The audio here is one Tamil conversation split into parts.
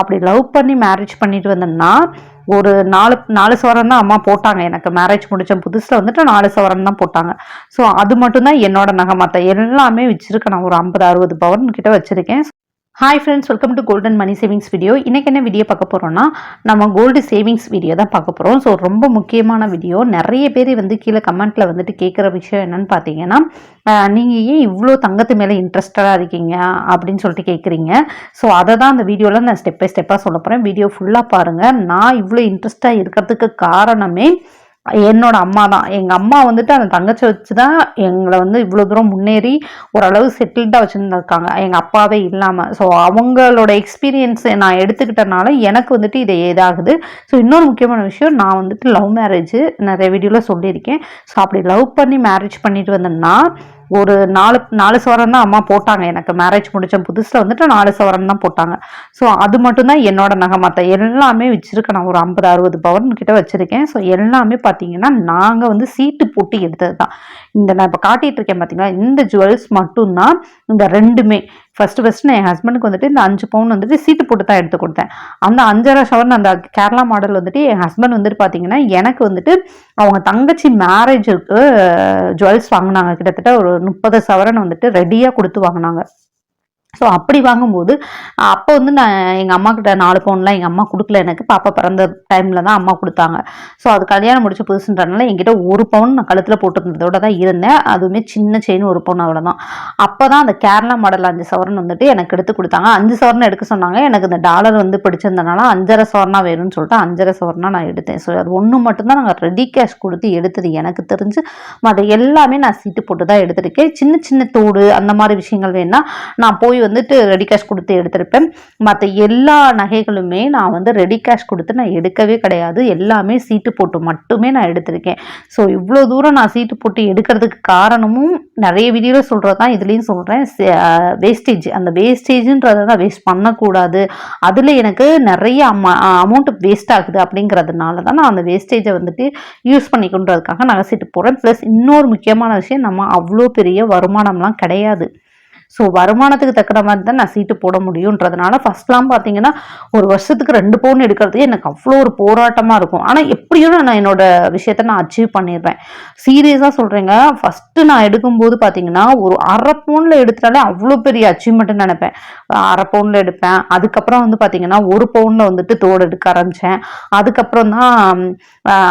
அப்படி லவ் பண்ணி மேரேஜ் பண்ணிட்டு வந்தேன்னா ஒரு நாலு நாலு சவரம் தான் அம்மா போட்டாங்க. எனக்கு மேரேஜ் முடிச்ச புதுசில் வந்துட்டு நாலு சவரன் தான் போட்டாங்க. ஸோ அது மட்டும்தான் என்னோட நகை மற்ற எல்லாமே வச்சிருக்கேன் நான் ஒரு ஐம்பது அறுபது பவன் கிட்ட வச்சிருக்கேன். Hi friends welcome to golden money savings video இன்றைக்கி என்ன வீடியோ பார்க்க போகிறோம்னா நம்ம கோல்டு சேவிங்ஸ் வீடியோ தான் பார்க்க போகிறோம் ஸோ ரொம்ப முக்கியமான வீடியோ நிறைய பேர் வந்து கீழே கமெண்ட்டில் வந்துட்டு கேட்குற விஷயம் என்னென்னு பார்த்தீங்கன்னா நீங்கள் ஏன் இவ்வளோ தங்கத்து மேலே இன்ட்ரெஸ்டடாக இருக்கீங்க அப்படின்னு சொல்லிட்டு கேட்குறீங்க ஸோ அதை தான் அந்த வீடியோவில் நான் ஸ்டெப் பை ஸ்டெப்பாக சொல்ல போகிறேன் வீடியோ ஃபுல்லாக பாருங்கள் நான் இவ்வளோ இன்ட்ரெஸ்டாக இருக்கிறதுக்கு காரணமே என்னோட அம்மா தான். எங்கள் அம்மா வந்துட்டு அந்த தங்கச்சி வச்சு தான் எங்களை வந்து இவ்வளோ தூரம் முன்னேறி ஓரளவு செட்டில்டாக வச்சுருந்துருக்காங்க. எங்கள் அப்பாவே இல்லாமல் ஸோ அவங்களோட எக்ஸ்பீரியன்ஸை நான் எடுத்துக்கிட்டனால எனக்கு வந்துட்டு இது ஏதாகுது ஸோ இன்னொரு முக்கியமான விஷயம் நான் வந்துட்டு லவ் மேரேஜ் நிறைய வீடியோவில் சொல்லியிருக்கேன். ஸோ அப்படி லவ் பண்ணி மேரேஜ் பண்ணிட்டு வந்தேன்னா ஒரு நாலு நாலு சவரம் தான் அம்மா போட்டாங்க எனக்கு. மேரேஜ் முடிச்ச புதுசில் வந்துட்டு நாலு சவரன் தான் போட்டாங்க. ஸோ அது மட்டும்தான் என்னோட நகை மற்ற எல்லாமே வச்சுருக்கேன். நான் ஒரு ஐம்பது அறுபது பவன் கிட்ட வச்சுருக்கேன். ஸோ எல்லாமே பார்த்தீங்கன்னா நாங்கள் வந்து சீட்டு போட்டு எடுத்தது தான் இந்த நான் இப்போ காட்டிகிட்டு இருக்கேன் பார்த்தீங்கன்னா இந்த ஜுவல்ஸ் மட்டும்தான் இந்த ரெண்டுமே. ஃபர்ஸ்ட் ஃபஸ்ட்டு நான் என் ஹஸ்பண்டுக்கு வந்துட்டு இந்த அஞ்சு பவுன் வந்துட்டு சீட்டு போட்டு தான் எடுத்து கொடுத்தேன். அந்த அஞ்சரை சவரன் அந்த கேரளா மாடல் வந்துட்டு என் ஹஸ்பண்ட் வந்துட்டு பார்த்தீங்கன்னா எனக்கு வந்துட்டு அவங்க தங்கச்சி மேரேஜுக்கு ஜுவல்ஸ் வாங்கினாங்க. கிட்டத்தட்ட ஒரு முப்பது சவரன் வந்துட்டு ரெடியாக கொடுத்து வாங்கினாங்க. ஸோ அப்படி வாங்கும்போது அப்போ வந்து நான் எங்கள் அம்மா கிட்ட நாலு பவுன்லாம் எங்கள் அம்மா கொடுக்கல எனக்கு. பாப்பா பிறந்த டைமில் தான் அம்மா கொடுத்தாங்க. ஸோ அது கல்யாணம் முடிச்சு புதுசுன்றனால என்கிட்ட ஒரு பவுன் நான் கழுத்தில் போட்டுருந்ததோட தான் இருந்தேன். அதுவுமே சின்ன செயின் ஒரு பவுன் அவ்வளோதான் அப்போ தான் அந்த கேரளா மாடல் அஞ்சு சவரன் வந்துட்டு எனக்கு எடுத்து கொடுத்தாங்க. அஞ்சு சவரன் எடுக்க சொன்னாங்க. எனக்கு இந்த டாலர் வந்து பிடிச்சிருந்தனால அஞ்சரை சவரனா வேணும்னு சொல்லிட்டு அஞ்சரை சவரனா நான் எடுத்தேன். ஸோ அது ஒன்று மட்டும்தான் நாங்கள் ரெடி கேஷ் கொடுத்து எடுத்தது. எனக்கு தெரிஞ்சு மற்ற எல்லாமே நான் சீட்டு போட்டு தான் எடுத்திருக்கேன். சின்ன சின்ன தோடு அந்த மாதிரி விஷயங்கள் வேணால் நான் போய் வந்துட்டு ரெடி கேஷ் கொடுத்து எடுத்திருப்பேன். மற்ற எல்லா நகைகளுமே நான் வந்து ரெடி கேஷ் கொடுத்து நான் எடுக்கவே கிடையாது. எல்லாமே சீட்டு போட்டு மட்டுமே நான் எடுத்திருக்கேன். ஸோ இவ்வளோ தூரம் நான் சீட்டு போட்டு எடுக்கிறதுக்கு காரணமும் நிறைய வீடியோவில் சொல்கிறது தான் இதுலேயும் சொல்கிறேன் வேஸ்டேஜ் அந்த வேஸ்டேஜுன்றதை தான் வேஸ்ட் பண்ணக்கூடாது. அதில் எனக்கு நிறைய அம அமௌண்ட் வேஸ்ட் ஆகுது அப்படிங்கிறதுனால தான் நான் அந்த வேஸ்டேஜை வந்துட்டு யூஸ் பண்ணிக்கொண்டதுக்காக நகை சீட்டு போடுறேன். ப்ளஸ் இன்னொரு முக்கியமான விஷயம் நம்ம அவ்வளோ பெரிய வருமானம்லாம் கிடையாது. ஸோ வருமானத்துக்கு தக்கிற மாதிரி தான் நான் சீட்டு போட முடியுன்றதுனால ஃபஸ்ட்லாம் பார்த்தீங்கன்னா ஒரு வருஷத்துக்கு ரெண்டு பவுன் எடுக்கிறதுக்கு எனக்கு அவ்வளோ ஒரு போராட்டமாக இருக்கும். ஆனால் எப்படியும் நான் என்னோட விஷயத்த நான் அச்சீவ் பண்ணிடுவேன் சீரியஸாக சொல்கிறேங்க ஃபஸ்ட்டு நான் எடுக்கும்போது பார்த்தீங்கன்னா ஒரு அரை பவுனில் எடுத்தாலே அவ்வளோ பெரிய அச்சீவ்மெண்ட்டுன்னு நினைப்பேன். அரை பவுனில் எடுப்பேன். அதுக்கப்புறம் வந்து பார்த்தீங்கன்னா ஒரு பவுனில் வந்துட்டு தோடு எடுக்க ஆரம்பித்தேன் அதுக்கப்புறம் தான்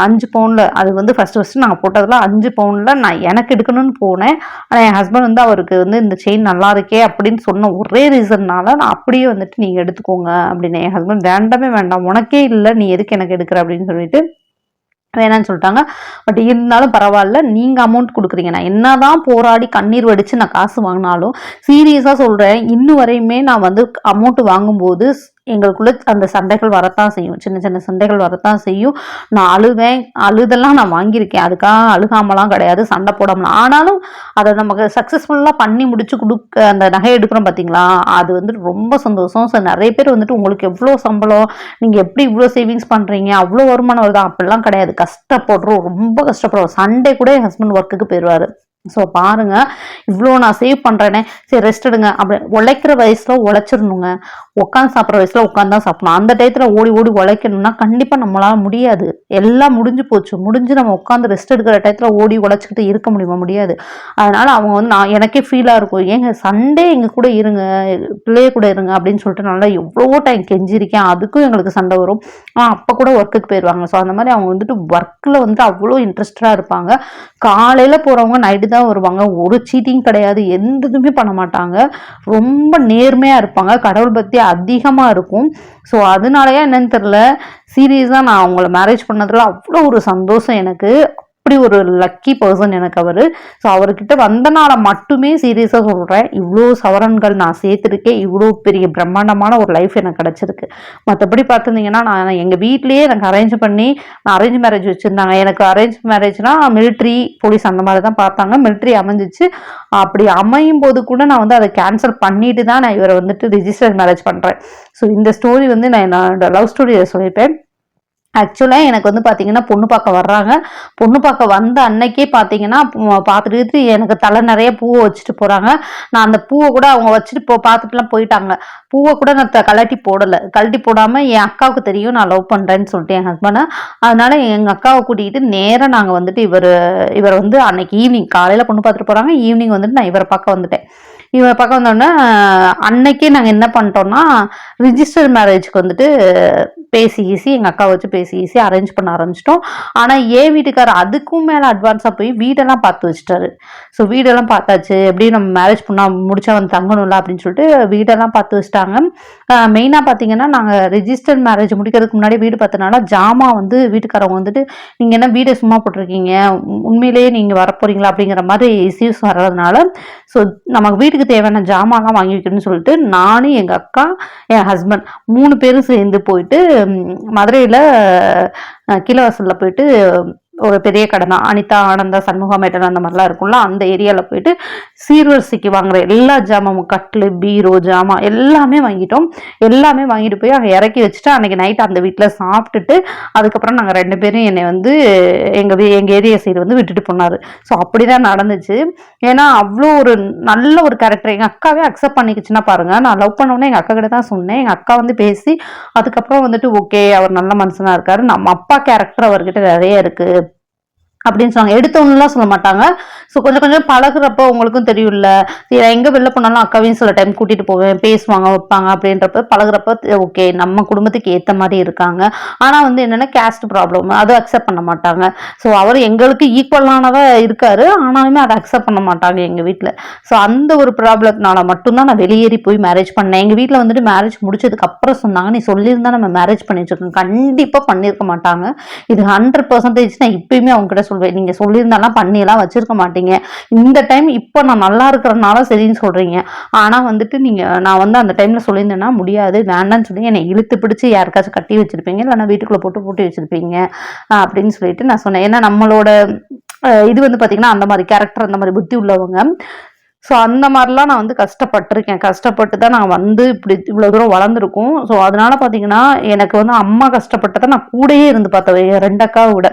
அஞ்சு பவுனில் அது வந்து ஃபஸ்ட்டு ஃபஸ்ட்டு நான் போட்டதில் அஞ்சு பவுனில் நான் எனக்கு எடுக்கணும்னு போனேன். ஆனால் என் ஹஸ்பண்ட் வந்து அவருக்கு வந்து இந்த செயின் நல்லா இருக்கே அப்படின்னு சொன்ன ஒரே ரீசன்னால நான் அப்படியே வந்துட்டு நீங்கள் எடுத்துக்கோங்க அப்படின்னு என் ஹஸ்பண்ட் வேண்டாமே வேண்டாம் உனக்கே இல்லை நீ எதுக்கு எனக்கு எடுக்கிற அப்படின்னு சொல்லிட்டு வேணான்னு சொல்லிட்டாங்க. பட் இருந்தாலும் பரவாயில்ல நீங்கள் அமௌண்ட் கொடுக்குறீங்க. நான் என்ன தான் போராடி கண்ணீர் வடித்து நான் காசு வாங்கினாலும் சீரியஸாக சொல்கிறேன் இன்னும் வரையுமே நான் வந்து அமௌண்ட் வாங்கும்போது எங்களுக்குள்ள அந்த சண்டைகள் வரத்தான் செய்யும். சின்ன சின்ன சண்டைகள் வரத்தான் செய்யும். நான் அழுவேன். அழுதெல்லாம் நான் வாங்கியிருக்கேன். அதுக்காக அழுகாமலாம் கிடையாது. சண்டை போடாமலாம். ஆனாலும் அதை நமக்கு சக்ஸஸ்ஃபுல்லாக பண்ணி முடிச்சு கொடுக்க அந்த நகை எடுக்கிறோம் பார்த்தீங்களா அது வந்துட்டு ரொம்ப சந்தோஷம். ஸோ நிறைய பேர் வந்துட்டு உங்களுக்கு எவ்வளோ சம்பளம்? நீங்கள் எப்படி இவ்வளோ சேவிங்ஸ் பண்ணுறீங்க அவ்வளோ வருமானம் வருதா? அப்படிலாம் கிடையாது. கஷ்டப்படுறோம். ரொம்ப கஷ்டப்படுறோம். சண்டே கூட என் ஹஸ்பண்ட் ஒர்க்குக்கு போயிடுவார் ஸோ பாருங்க. இவ்வளோ நான் சேவ் பண்ணுறேனே சரி ரெஸ்ட் எடுங்க. அப்படி உழைக்கிற வயசில் உழைச்சிடணுங்க. உட்காந்து சாப்பிட்ற வயசில் உட்காந்து தான் சாப்பிடணும். அந்த டயத்தில் ஓடி ஓடி உழைக்கணும்னா கண்டிப்பாக நம்மளால முடியாது. எல்லாம் முடிஞ்சு போச்சு. முடிஞ்சு நம்ம உட்காந்து ரெஸ்ட் எடுக்கிற டயத்தில் ஓடி உழைச்சிக்கிட்டு இருக்க முடியுமா? முடியாது. அதனால அவங்க வந்து நான் எனக்கே ஃபீலாக இருக்கும். ஏங்க சண்டே எங்கள் கூட இருங்க பிள்ளைய கூட இருங்க அப்படின்னு சொல்லிட்டு நல்லா எவ்வளவோ டைம் கெஞ்சிருக்கேன். அதுக்கும் எங்களுக்கு சண்டை வரும். அப்போ கூட ஒர்க்குக்கு போயிடுவாங்க ஸோ அந்த மாதிரி அவங்க வந்துட்டு ஒர்க்கில் வந்து அவ்வளோ இன்ட்ரெஸ்டடாக இருப்பாங்க. காலையில் போகிறவங்க நைட்டு தான் வருவாங்க. ஒரு சீட்டிங் கிடையாது. எந்த இதுவுமே பண்ண மாட்டாங்க. ரொம்ப நேர்மையாக இருப்பாங்க. கடவுள் பற்றி அதிகமாக இருக்கும். ஸோ அதனாலயா என்னன்னு தெரில சீரியஸாக நான் அவங்கள மேரேஜ் பண்ணதில் அவ்வளோ ஒரு சந்தோஷம் எனக்கு. அப்படி ஒரு லக்கி பர்சன் எனக்கு அவர்? ஸோ அவர்கிட்ட வந்தனால மட்டுமே சீரியஸாக சொல்கிறேன் இவ்வளோ சவரன்கள் நான் சேர்த்துருக்கேன். இவ்வளோ பெரிய பிரம்மாண்டமான ஒரு லைஃப் எனக்கு கிடச்சிருக்கு. மற்றபடி பார்த்துருந்தீங்கன்னா நான் எங்கள் வீட்லேயே எனக்கு அரேஞ்ச் பண்ணி நான் அரேஞ்ச் மேரேஜ் வச்சுருந்தாங்க. எனக்கு அரேஞ்ச் மேரேஜ்னா மிலிட்ரி போலீஸ் அந்த மாதிரி தான் பார்த்தாங்க. மிலிட்ரி அமைஞ்சிச்சு. அப்படி அமையும் போது கூட நான் வந்து அதை கேன்சல் பண்ணிட்டு தான் நான் இவரை வந்துட்டு ரிஜிஸ்டர் மேரேஜ் பண்ணுறேன் ஸோ இந்த ஸ்டோரி வந்து நான் என்னோட லவ் ஸ்டோரியை சொல்லியிருப்பேன். ஆக்சுவலாக எனக்கு வந்து பார்த்தீங்கன்னா பொண்ணு பார்க்க வர்றாங்க. பொண்ணு பார்க்க வந்த அன்னைக்கே பார்த்தீங்கன்னா பார்த்துட்டு எனக்கு தலை நிறைய பூவை வச்சுட்டு போகிறாங்க நான் அந்த பூவை கூட அவங்க வச்சுட்டு போ பார்த்துட்டுலாம் போயிட்டாங்க. பூவை கூட நான் த- கழட்டி போடலை. கழட்டி போடாமல் என் அக்காவுக்கு தெரியும் நான் லவ் பண்ணுறேன்னு சொல்லிட்டு என் ஹஸ்பண்டை அதனால் எங்கள் அக்காவை கூட்டிகிட்டு நேராக நாங்கள் வந்துட்டு இவர் இவர் வந்து அன்னைக்கு ஈவினிங் காலையில் பொண்ணு பார்த்துட்டு போகிறாங்க ஈவினிங் வந்துட்டு நான் இவரை பார்க்க வந்துட்டேன். இவரை பார்க்க வந்தோடனே அன்னைக்கே நாங்கள் என்ன பண்ணிட்டோம்னா ரிஜிஸ்டர் மேரேஜ்க்கு வந்துட்டு பேசி ஈசி எங்கள் அக்கா வச்சு பேசி ஈசி அரேஞ்ச் பண்ண ஆரம்பிச்சிட்டோம். ஆனால் ஏன் வீட்டுக்காரர் அதுக்கும் மேலே அட்வான்ஸாக போய் வீடெல்லாம் பார்த்து வச்சிட்டாரு. ஸோ வீடெல்லாம் பார்த்தாச்சு. எப்படி நம்ம மேரேஜ் பண்ணால் முடிச்சா வந்து தங்கணும்ல அப்படின்னு சொல்லிட்டு வீடெல்லாம் பார்த்து வச்சுட்டாங்க. மெயினாக பார்த்தீங்கன்னா நாங்கள் ரிஜிஸ்டர் மேரேஜ் முடிக்கிறதுக்கு முன்னாடி வீடு பார்த்தனால ஜாமா வந்து வீட்டுக்காரவங்க வந்துட்டு நீங்கள் என்ன வீடை சும்மா போட்டிருக்கீங்க? உண்மையிலேயே நீங்கள் வரப்போறீங்களா? அப்படிங்கிற மாதிரி இஷ்யூஸ் வர்றதுனால ஸோ நமக்கு வீட்டுக்கு தேவையான ஜாமான்லாம் வாங்கி வைக்கணும்னு சொல்லிட்டு நானும் எங்கள் அக்கா என் ஹஸ்பண்ட் மூணு பேரும் சேர்ந்து போயிட்டு மதுரையில் கிலவாசலில் போயிட்டு ஒரு பெரிய கடை தான் அனிதா ஆனந்தா சண்முகா மேட்டன் அந்த மாதிரிலாம் இருக்கும்ல அந்த ஏரியாவில் போயிட்டு சீர்வரிசைக்கு வாங்குற எல்லா ஜாமாவும் கட்டில் பீரோ ஜாமான் எல்லாமே வாங்கிட்டோம். எல்லாமே வாங்கிட்டு போய் அங்கே இறக்கி வச்சுட்டு அன்னைக்கு நைட் அந்த வீட்டில் சாப்பிட்டுட்டு அதுக்கப்புறம் நாங்கள் ரெண்டு பேரும் என்னை வந்து எங்கள் எங்கள் ஏரியா சைடு வந்து விட்டுட்டு போனார். ஸோ அப்படி தான் நடந்துச்சு. ஏன்னா அவ்வளோ ஒரு நல்ல ஒரு கேரக்டர் எங்கள் அக்காவே அக்செப்ட் பண்ணிக்கிச்சுன்னா பாருங்கள் நான் லவ் பண்ணோன்னே எங்கள் அக்கா கிட்ட தான் சொன்னேன். எங்கள் அக்கா வந்து பேசி அதுக்கப்புறம் வந்துட்டு ஓகே அவர் நல்ல மனுஷனாக இருக்காரு. நம்ம அப்பா கேரக்டர் அவர்கிட்ட நிறைய இருக்குது அப்படின்னு சொன்னாங்க எடுத்தவங்கலாம் சொல்ல மாட்டாங்க. ஸோ கொஞ்சம் கொஞ்சம் பழகுறப்போ உங்களுக்கும் தெரியும்ல. எங்கே வெளில போனாலும் அக்காவையும் சில டைம் கூட்டிகிட்டு போவேன் பேசுவாங்க வைப்பாங்க அப்படின்றப்ப பழகுறப்ப ஓகே நம்ம குடும்பத்துக்கு ஏற்ற மாதிரி இருக்காங்க. ஆனால் வந்து என்னென்னா கேஸ்ட் ப்ராப்ளம் அதை அக்செப்ட் பண்ண மாட்டாங்க. ஸோ அவர் எங்களுக்கு ஈக்குவலானதாக இருக்காரு. ஆனாலுமே அதை அக்செப்ட் பண்ண மாட்டாங்க எங்கள் வீட்டில் ஸோ அந்த ஒரு ப்ராப்ளத்தினால மட்டும்தான் நான் வெளியேறி போய் மேரேஜ் பண்ணேன். எங்கள் வீட்டில் வந்துட்டு மேரேஜ் முடிச்சதுக்கு அப்புறம் சொன்னாங்க. நீ சொல்லியிருந்தா நம்ம மேரேஜ் பண்ணி வச்சிருக்கோம் கண்டிப்பாக பண்ணியிருக்க மாட்டாங்க. இது ஹண்ட்ரட் பர்சன்டேஜ் நான் இப்பயுமே அவங்ககிட்ட சொல்வேன் நீங்க சொல்லியிருந்தாலாம் பண்ணியெல்லாம் வச்சிருக்க மாட்டீங்க. இந்த டைம் இப்போ நான் நல்லா இருக்கிறனால சரின்னு சொல்றீங்க. ஆனா வந்துட்டு நீங்க நான் வந்து அந்த டைம்ல சொல்லியிருந்தேன்னா முடியாது வேண்டாம்னு சொல்லி என்னை இழுத்து பிடிச்சி யாருக்காச்சும் கட்டி வச்சிருப்பீங்க இல்லைன்னா வீட்டுக்குள்ள போட்டு பூட்டி வச்சிருப்பீங்க அப்படின்னு சொல்லிட்டு நான் சொன்னேன். ஏன்னா நம்மளோட இது வந்து பார்த்தீங்கன்னா அந்த மாதிரி கேரக்டர் அந்த மாதிரி புத்தி உள்ளவங்க. ஸோ அந்த மாதிரிலாம் நான் வந்து கஷ்டப்பட்டிருக்கேன். கஷ்டப்பட்டு தான் நான் வந்து இப்படி இவ்வளோ தூரம் வளர்ந்துருக்கோம். ஸோ அதனால பார்த்தீங்கன்னா எனக்கு வந்து அம்மா கஷ்டப்பட்டதை நான் கூடயே இருந்து பார்த்தேன் ரெண்டு அக்காவை விட.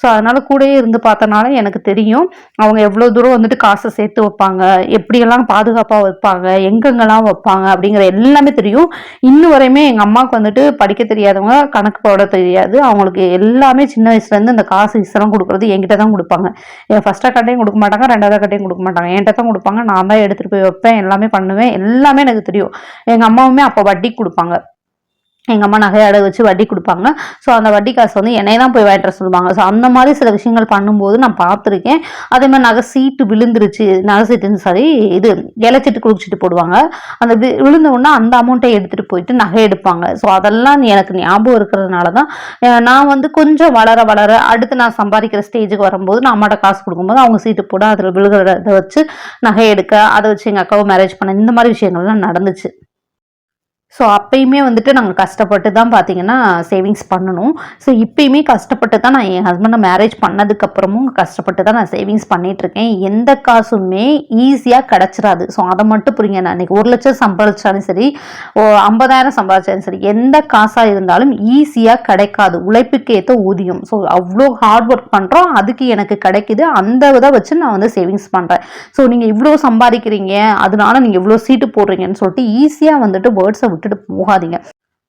ஸோ அதனால் கூடயே இருந்து பார்த்தனால எனக்கு தெரியும் அவங்க எவ்வளோ தூரம் வந்துட்டு காசை சேர்த்து வைப்பாங்க எப்படியெல்லாம் பாதுகாப்பாக வைப்பாங்க எங்கெங்கெல்லாம் வைப்பாங்க அப்படிங்கிற எல்லாமே தெரியும். இன்னும் வரையுமே எங்கள் அம்மாவுக்கு வந்துட்டு படிக்க தெரியாதவங்க கணக்கு போட தெரியாது. அவங்களுக்கு எல்லாமே சின்ன வயசுலேருந்து இந்த காசு இசெல்லாம் கொடுக்குறது என்கிட்ட தான் கொடுப்பாங்க. என் ஃபஸ்ட் அக்கட்டையும் கொடுக்க மாட்டாங்க ரெண்டாவது அக்கட்டையும் கொடுக்க மாட்டாங்க. என்கிட்ட தான் கொடுப்பாங்க. நான் தான் எடுத்துகிட்டு போய் வைப்பேன் எல்லாமே பண்ணுவேன். எல்லாமே எனக்கு தெரியும். எங்கள் அம்மாவுமே அப்போ வட்டி கொடுப்பாங்க. எங்கள் அம்மா நகையை அடகு வச்சு வட்டி கொடுப்பாங்க. ஸோ அந்த வட்டி காசு வந்து என்னைய தான் போய் வாங்கிட்டு சொல்லுவாங்க. ஸோ அந்த மாதிரி சில விஷயங்கள் பண்ணும்போது நான் பார்த்துருக்கேன். அதே மாதிரி நகை சீட்டு விழுந்துருச்சு. நகை சீட்டுன்னு சாரி இது இலைச்சிட்டு குளிச்சிட்டு போடுவாங்க. அந்த வி- விழுந்த உடனே அந்த அமௌண்ட்டை எடுத்துகிட்டு போயிட்டு நகை எடுப்பாங்க. ஸோ அதெல்லாம் எனக்கு ஞாபகம் இருக்கிறதுனால தான் நான் வந்து கொஞ்சம் வளர வளர அடுத்து நான் சம்பாதிக்கிற ஸ்டேஜுக்கு வரும்போது நான் அம்மாட்ட காசு கொடுக்கும்போது அவங்க சீட்டு போட அதில் விழுகிறத வச்சு நகை எடுக்க அதை வச்சு எங்கள் அக்காவை மேரேஜ் பண்ண இந்த மாதிரி விஷயங்கள்லாம் நடந்துச்சு. ஸோ அப்பயுமே வந்துட்டு நாங்கள் கஷ்டப்பட்டு தான் பார்த்தீங்கன்னா சேவிங்ஸ் பண்ணணும். ஸோ இப்பயுமே கஷ்டப்பட்டு தான் நான் என் ஹஸ்பண்டை மேரேஜ் பண்ணதுக்கப்புறமும் கஷ்டப்பட்டு தான் நான் சேவிங்ஸ் பண்ணிகிட்ருக்கேன் எந்த காசுமே ஈஸியாக கிடச்சிடாது ஸோ அதை மட்டும் புரியுங்க. நான் இன்றைக்கி ஒரு லட்சம் சம்பாதிச்சாலும் சரி ஓ ஐம்பதாயிரம் சம்பாதிச்சாலும் சரி எந்த காசாக இருந்தாலும் ஈஸியாக கிடைக்காது. உழைப்புக்கு ஏற்ற ஊதியம். ஸோ அவ்வளோ ஹார்ட் ஒர்க் பண்ணுறோம் அதுக்கு எனக்கு கிடைக்குது. அந்த இதை வச்சு நான் வந்து சேவிங்ஸ் பண்ணுறேன் ஸோ நீங்கள் இவ்வளோ சம்பாதிக்கிறீங்க. அதனால நீங்கள் இவ்வளோ சீட்டு போடுறீங்கன்னு சொல்லிட்டு ஈஸியாக வந்துட்டு வேர்ட்ஸை விட்டுட்டு போகாதீங்க.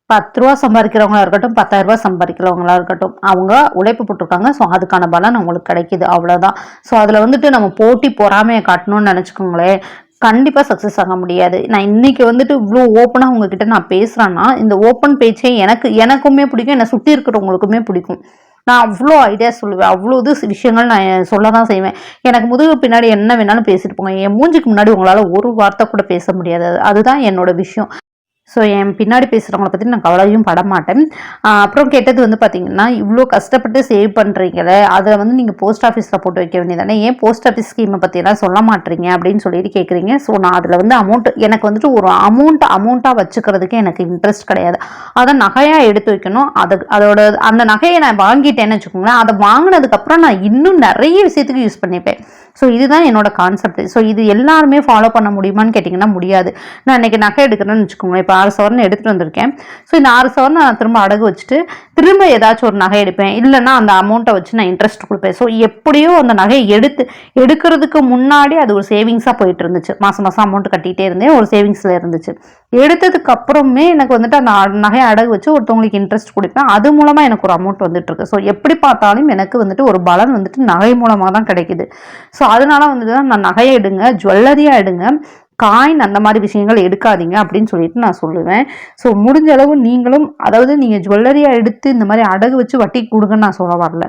பத்து ரூபா சம்பாதிக்கிறவங்களா இருக்கட்டும் பத்தாயிரம் ரூபாய் சம்பாதிக்கிறவங்களா இருக்கட்டும் அவங்க உழைப்பு போட்டிருக்காங்க. ஸோ அதுக்கான பலன் அவங்களுக்கு கிடைக்குது. அவ்வளோதான் ஸோ அதில் வந்துட்டு நம்ம போட்டி பொறாமையை காட்டணும்னு நினச்சிக்கோங்களேன். கண்டிப்பாக சக்ஸஸ் ஆக முடியாது. நான் இன்னைக்கு வந்துட்டு இவ்வளோ ஓப்பனாக உங்ககிட்ட நான் பேசுகிறேன்னா இந்த ஓப்பன் பேச்சே எனக்கு எனக்குமே பிடிக்கும். என்னை சுற்றி இருக்கிறவங்களுக்குமே பிடிக்கும். நான் அவ்வளோ ஐடியா சொல்லுவேன். அவ்வளோ இது விஷயங்கள் நான் சொல்ல தான் செய்வேன். எனக்கு முதுகு பின்னாடி என்ன வேணாலும் பேசிட்டு போங்க. என் மூஞ்சிக்கு முன்னாடி உங்களால் ஒரு வார்த்தை கூட பேச முடியாது. அதுதான் என்னோட விஷயம். ஸோ என் பின்னாடி பேசுகிறவங்கள பற்றி நான் கவலையும் பட மாட்டேன். அப்புறம் கேட்டது வந்து பார்த்தீங்கன்னா இவ்வளோ கஷ்டப்பட்டு சேவ் பண்ணுறீங்களே அதை வந்து நீங்கள் போஸ்ட் ஆஃபீஸில் போட்டு வைக்க வேண்டியதானே ஏன் போஸ்ட் ஆஃபீஸ் ஸ்கீமை பற்றியெல்லாம் சொல்ல மாட்டீங்க? அப்படின்னு சொல்லிட்டு கேட்குறீங்க ஸோ நான் அதில் வந்து அமௌண்ட் எனக்கு வந்துட்டு ஒரு அமௌண்ட் அமௌண்ட்டாக வச்சுக்கிறதுக்கு எனக்கு இன்ட்ரெஸ்ட் கிடையாது. அதை நகையாக எடுத்து வைக்கணும். அது அதோட அந்த நகையை நான் வாங்கிட்டேன்னு வச்சுக்கோங்களேன் அதை வாங்கினதுக்கப்புறம் நான் இன்னும் நிறைய விஷயத்துக்கு யூஸ் பண்ணிப்பேன். ஸோ இதுதான் என்னோட கான்செப்ட் ஸோ இது எல்லாருமே ஃபாலோ பண்ண முடியுமான்னு கேட்டிங்கன்னா முடியாது. நான் இன்றைக்கி நகை எடுக்கிறேன்னு வச்சுக்கோங்களேன். இப்போ ஆறு சவரன் எடுத்துகிட்டு வந்திருக்கேன். ஸோ இந்த ஆறு சவரன் நான் திரும்ப அடகு வச்சுட்டு திரும்ப ஏதாச்சும் ஒரு நகை எடுப்பேன். இல்லைன்னா அந்த அமௌண்ட்டை வச்சு நான் இன்ட்ரெஸ்ட் கொடுப்பேன். ஸோ எப்படியோ அந்த நகையை எடுத்து எடுக்கிறதுக்கு முன்னாடி அது ஒரு சேவிங்ஸாக போயிட்டு இருந்துச்சு. மாதம் மாதம் அமௌண்ட் கட்டிகிட்டே இருந்தேன். ஒரு சேவிங்ஸில் இருந்துச்சு. எடுத்ததுக்கு அப்புறமே எனக்கு வந்துட்டு அந்த நகையை அடகு வச்சு ஒருத்தவங்களுக்கு இன்ட்ரெஸ்ட் கொடுப்பேன். அது மூலமாக எனக்கு ஒரு அமௌண்ட் வந்துட்டு இருக்கு. ஸோ எப்படி பார்த்தாலும் எனக்கு வந்துட்டு ஒரு பலன் வந்துட்டு நகை மூலமாக தான் கிடைக்குது. ஸோ அதனால வந்துட்டு தான் நான் நகையை எடுங்க ஜுவல்லரியாக எடுங்க. காயின் அந்த மாதிரி விஷயங்கள் எடுக்காதீங்க அப்படின்னு சொல்லிட்டு நான் சொல்லுவேன். ஸோ முடிஞ்ச அளவு நீங்களும் அதாவது நீங்கள் ஜுவல்லரியாக எடுத்து இந்த மாதிரி அடகு வச்சு வட்டி கொடுங்கன்னு நான் சொல்ல வரல.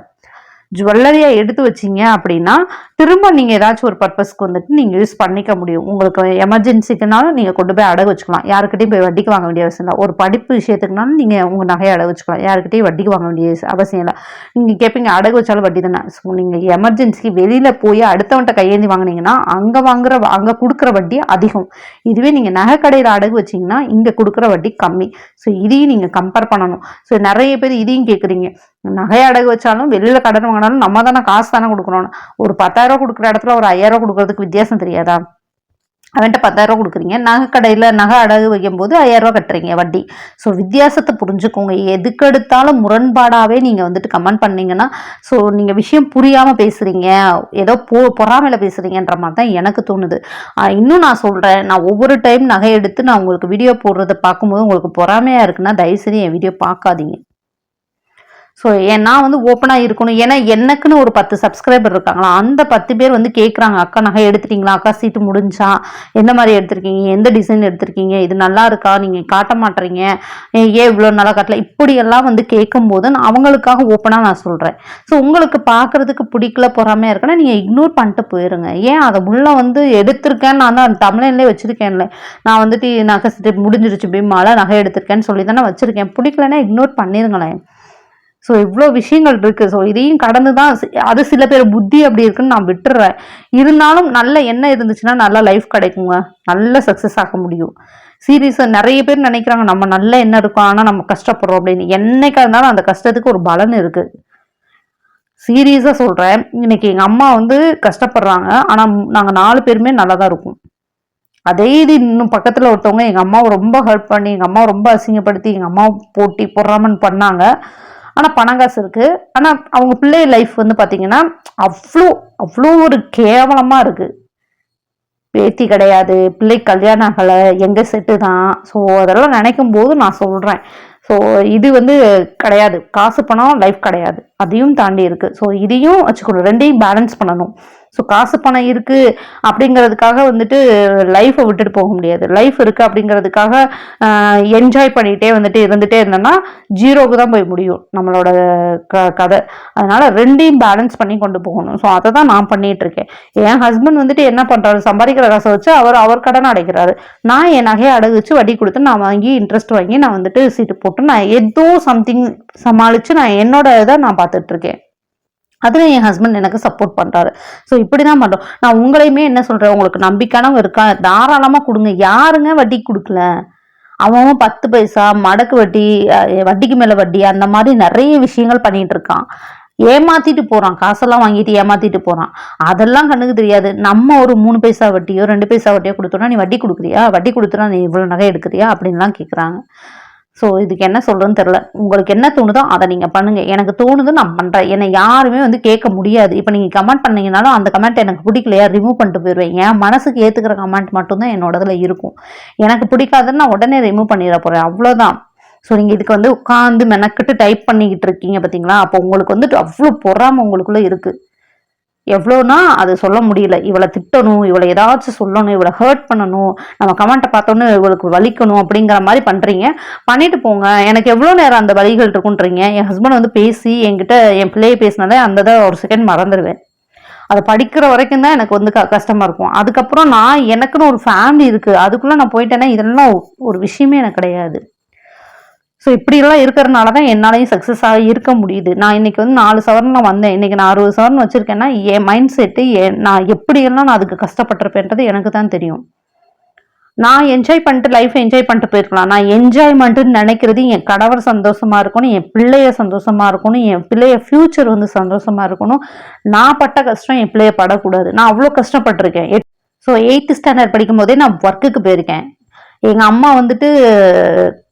ஜுவல்லரியாக எடுத்து வச்சிங்க அப்படின்னா திரும்ப நீங்கள் ஏதாச்சும் ஒரு பர்பஸ்க்கு வந்துட்டு நீங்கள் யூஸ் பண்ணிக்க முடியும். உங்களுக்கு எமர்ஜென்சிக்குனாலும் நீங்கள் கொண்டு போய் அடகு வச்சுக்கலாம். யாருக்கிட்டையும் போய் வட்டிக்கு வாங்க வேண்டிய அவசியம் இல்லை. ஒரு படிப்பு விஷயத்துக்குனாலும் நீங்கள் உங்கள் நகையை அடகு வச்சுக்கலாம். யாருக்கிட்டையும் வட்டிக்கு வாங்க வேண்டிய அவசியம் இல்லை. நீங்கள் கேட்பீங்க அடகு வச்சாலும் வட்டி தானே. ஸோ நீங்கள் எமர்ஜென்சிக்கு வெளியில் போய் அடுத்தவன்ட்ட கையேந்தி வாங்கினீங்கன்னா அங்கே வாங்குற அங்கே கொடுக்குற வட்டி அதிகம். இதுவே நீங்கள் நகை கடையில் அடகு வச்சிங்கன்னா இங்கே கொடுக்குற வட்டி கம்மி. ஸோ இதையும் நீங்கள் கம்பேர் பண்ணணும். ஸோ நிறைய பேர் இதையும் கேட்குறீங்க நகை அடகு வச்சாலும் வெளியில் கடன் வாங்கினாலும் நம்ம தானே காசு தானே கொடுக்கணும். ஒரு பத்தாயிரம் கொடுக்குற இடத்துல ஒரு ஐயாயிரம் கொடுக்கறதுக்கு வித்தியாசம் தெரியாதா? அவன்கிட்ட பத்தாயிரம் கொடுக்குறீங்க. நகை கடையில் நகை அடகு வைக்கும் போது ஐயாயிரரூவா கட்டுறீங்க வட்டி. ஸோ வித்தியாசத்தை புரிஞ்சுக்கோங்க. எதுக்கு எடுத்தாலும் முரண்பாடாகவே நீங்கள் வந்துட்டு கமெண்ட் பண்ணீங்கன்னா ஸோ நீங்கள் விஷயம் புரியாமல் பேசுகிறீங்க ஏதோ போ பொறாமையில் பேசுகிறீங்கன்ற மாதிரி தான் எனக்கு தோணுது. இன்னும் நான் சொல்கிறேன் நான் ஒவ்வொரு டைம் நகை எடுத்து நான் உங்களுக்கு வீடியோ போடுறதை பார்க்கும்போது உங்களுக்கு பொறாமையாக இருக்குன்னா தயவுசெய்து என் வீடியோ பார்க்காதீங்க. ஸோ நான் வந்து ஓப்பனாக இருக்கணும். ஏன்னா எனக்குன்னு ஒரு பத்து சப்ஸ்கிரைபர் இருக்காங்களா? அந்த பத்து பேர் வந்து கேட்குறாங்க அக்கா நகை எடுத்துட்டீங்களா? அக்கா சீட்டு முடிஞ்சா? எந்த மாதிரி எடுத்திருக்கீங்க? எந்த டிசைன் எடுத்திருக்கீங்க? இது நல்லா இருக்கா? நீங்கள் காட்ட மாட்டுறீங்க. ஏன் இவ்வளோ நல்லா காட்டல? இப்படியெல்லாம் வந்து கேட்கும்போது நான் அவங்களுக்காக ஓப்பனாக நான் சொல்கிறேன் ஸோ உங்களுக்கு பார்க்குறதுக்கு பிடிக்கல பொறாமையாக இருக்குன்னா நீங்கள் இக்னோர் பண்ணிட்டு போயிருங்க. ஏன்? அதை உள்ளே வந்து எடுத்திருக்கேன் நான் தான் தமிழ்லேயே வச்சுருக்கேன்ல. நான் வந்துட்டு நகை சீட்டு முடிஞ்சிருச்சு பீமாவில் நகை எடுத்திருக்கேன்னு சொல்லி தானே வச்சுருக்கேன். பிடிக்கலன்னா இக்னோர் பண்ணிருங்களேன். ஸோ இவ்வளோ விஷயங்கள் இருக்குது ஸோ இதையும் கடந்து தான் அது சில பேர் புத்தி அப்படி இருக்குன்னு நான் விட்டுறேன். இருந்தாலும் நல்ல எண்ணம் இருந்துச்சுன்னா நல்ல லைஃப் கிடைக்குங்க. நல்ல சக்ஸஸ் ஆக முடியும். சீரியஸாக நிறைய பேர் நினைக்கிறாங்க நம்ம நல்ல எண்ணம் இருக்கும் ஆனால் நம்ம கஷ்டப்படுறோம் அப்படின்னு. என்னைக்கா இருந்தாலும் அந்த கஷ்டத்துக்கு ஒரு பலன் இருக்குது சீரியஸாக சொல்கிறேன் இன்னைக்கு எங்கள் அம்மா வந்து கஷ்டப்படுறாங்க ஆனால் நாங்கள் நாலு பேருமே நல்லா தான் இருக்கும். அதே இது இன்னும் பக்கத்தில் ஒருத்தவங்க எங்கள் அம்மாவை ரொம்ப ஹெல்ப் பண்ணி எங்கள் அம்மாவை ரொம்ப அசிங்கப்படுத்தி எங்கள் அம்மாவை போட்டி பொறாமன் பண்ணாங்க. ஆனால் பணம் காசு இருக்குது ஆனால் அவங்க பிள்ளை லைஃப் வந்து பார்த்தீங்கன்னா அவ்வளோ அவ்வளோ ஒரு கேவலமாக இருக்குது பேத்தி கிடையாது பிள்ளை கல்யாணம் ஆகலை எங்கே செட்டு தான். ஸோ அதெல்லாம் நினைக்கும் போது நான் சொல்கிறேன் ஸோ இது வந்து கிடையாது. காசு பணம் லைஃப் கிடையாது. அதையும் தாண்டி இருக்குது ஸோ இதையும் வச்சுக்கணும். ரெண்டையும் பேலன்ஸ் பண்ணணும். ஸோ காசு பணம் இருக்குது அப்படிங்கிறதுக்காக வந்துட்டு லைஃப்பை விட்டுட்டு போக முடியாது. லைஃப் இருக்குது அப்படிங்கிறதுக்காக என்ஜாய் பண்ணிகிட்டே வந்துட்டு இருந்துகிட்டே இருந்தோம்னா ஜீரோவுக்கு தான் போய் முடியும் நம்மளோட க கதை. அதனால் ரெண்டையும் பேலன்ஸ் பண்ணி கொண்டு போகணும். ஸோ அதை தான் நான் பண்ணிகிட்டு இருக்கேன். என் ஹஸ்பண்ட் வந்துட்டு என்ன பண்ணுறாரு சம்பாதிக்கிற காசை வச்சு அவர் அவர் கடன் அடைக்கிறாரு. நான் என் நகையை அடகு வச்சு வட்டி கொடுத்து நான் வாங்கி இன்ட்ரெஸ்ட் வாங்கி நான் வந்துட்டு சீட்டு போட்டு நான் ஏதோ சம்திங் சமாளித்து நான் என்னோட இதை நான் பார்த்துட்ருக்கேன் அதில் என் ஹஸ்பண்ட் எனக்கு சப்போர்ட் பண்ணுறாரு ஸோ இப்படி தான் பண்ணுறோம் நான் உங்களையுமே என்ன சொல்கிறேன் உங்களுக்கு நம்பிக்கையானவங்க இருக்கா? தாராளமாக கொடுங்க. யாருங்க வட்டி கொடுக்கல? அவன் பத்து பைசா மடக்கு வட்டி வட்டிக்கு மேலே வட்டி அந்த மாதிரி நிறைய விஷயங்கள் பண்ணிகிட்டு இருக்கான். ஏமாத்திட்டு போறான். காசெல்லாம் வாங்கிட்டு ஏமாத்திட்டு போறான். அதெல்லாம் கண்ணுக்கு தெரியாது. நம்ம ஒரு மூணு பைசா வட்டியோ ரெண்டு பைசா வட்டியோ கொடுத்தோன்னா நீ வட்டி கொடுக்குறியா? வட்டி கொடுத்தோன்னா நீ இவ்வளோ நகை எடுக்கிறியா? அப்படின்லாம் கேட்குறாங்க ஸோ இதுக்கு என்ன சொல்கிறதுன்னு தெரில உங்களுக்கு என்ன தோணுதோ அதை நீங்கள் பண்ணுங்கள் எனக்கு தோணுது நான் பண்ணுறேன் என்னை யாருமே வந்து கேட்க முடியாது. இப்போ நீங்கள் கமெண்ட் பண்ணீங்கனாலும் அந்த கமெண்ட் எனக்கு பிடிக்கலையா? ரிமூவ் பண்ணிட்டு போயிடுவேன் என் மனசுக்கு ஏற்றுக்கிற கமெண்ட் மட்டும்தான் என்னோடதுல இருக்கும். எனக்கு பிடிக்காதுன்னு நான் உடனே ரிமூவ் பண்ணிட போகிறேன் அவ்வளோதான் ஸோ நீங்கள் இதுக்கு வந்து உட்காந்து மெனக்கிட்டு டைப் பண்ணிக்கிட்டு இருக்கீங்க பார்த்தீங்களா அப்போ உங்களுக்கு வந்துட்டு அவ்வளோ பொறாமல் உங்களுக்குள்ளே இருக்குது எவ்வளோனா அது சொல்ல முடியல. இவளை திட்டணும் இவளை ஏதாச்சும் சொல்லணும் இவளை ஹர்ட் பண்ணணும் நம்ம கமெண்ட்டை பார்த்தோன்னு இவளுக்கு வலிக்கணும் அப்படிங்கிற மாதிரி பண்ணுறீங்க பண்ணிட்டு போங்க. எனக்கு எவ்வளோ நேரம் அந்த வழிகள் இருக்குன்றீங்க. என் ஹஸ்பண்ட் வந்து பேசி என்கிட்ட என் பிள்ளையை பேசினாலே அந்த இதை ஒரு செகண்ட் மறந்துடுவேன். அதை படிக்கிற வரைக்கும் தான் எனக்கு வந்து க கஷ்டமாக இருக்கும். அதுக்கப்புறம் நான் எனக்குன்னு ஒரு ஃபேமிலி இருக்குது அதுக்குள்ளே நான் போயிட்டேன்னா இதெல்லாம் ஒரு விஷயமே எனக்கு கிடையாது. ஸோ இப்படியெல்லாம் இருக்கிறனால தான் என்னாலையும் சக்ஸஸ் ஆக இருக்க முடியுது. நான் இன்னைக்கு வந்து நாலு சவரன் வந்தேன். இன்னைக்கு நான் அறுபது சவரன் வச்சிருக்கேன்னா என் மைண்ட் செட்டு நான் எப்படியெல்லாம் நான் அதுக்கு கஷ்டப்பட்டிருப்பேன்றது எனக்கு தான் தெரியும். நான் என்ஜாய் பண்ணிட்டு லைஃப் என்ஜாய் பண்ணிட்டு போயிருக்கலாம். நான் என்ஜாய்மெண்ட்டுன்னு நினைக்கிறது என் கணவர் சந்தோஷமா இருக்கணும் என் பிள்ளைய சந்தோஷமா இருக்கணும் என் பிள்ளைய ஃபியூச்சர் வந்து சந்தோஷமா இருக்கணும். நான் பட்ட கஷ்டம் என் பிள்ளைய படக்கூடாது. நான் அவ்வளோ கஷ்டப்பட்டிருக்கேன். ஸோ எயித்து ஸ்டாண்டர்ட் படிக்கும் போதே நான் ஒர்க்குக்கு போயிருக்கேன். எங்கள் அம்மா வந்துட்டு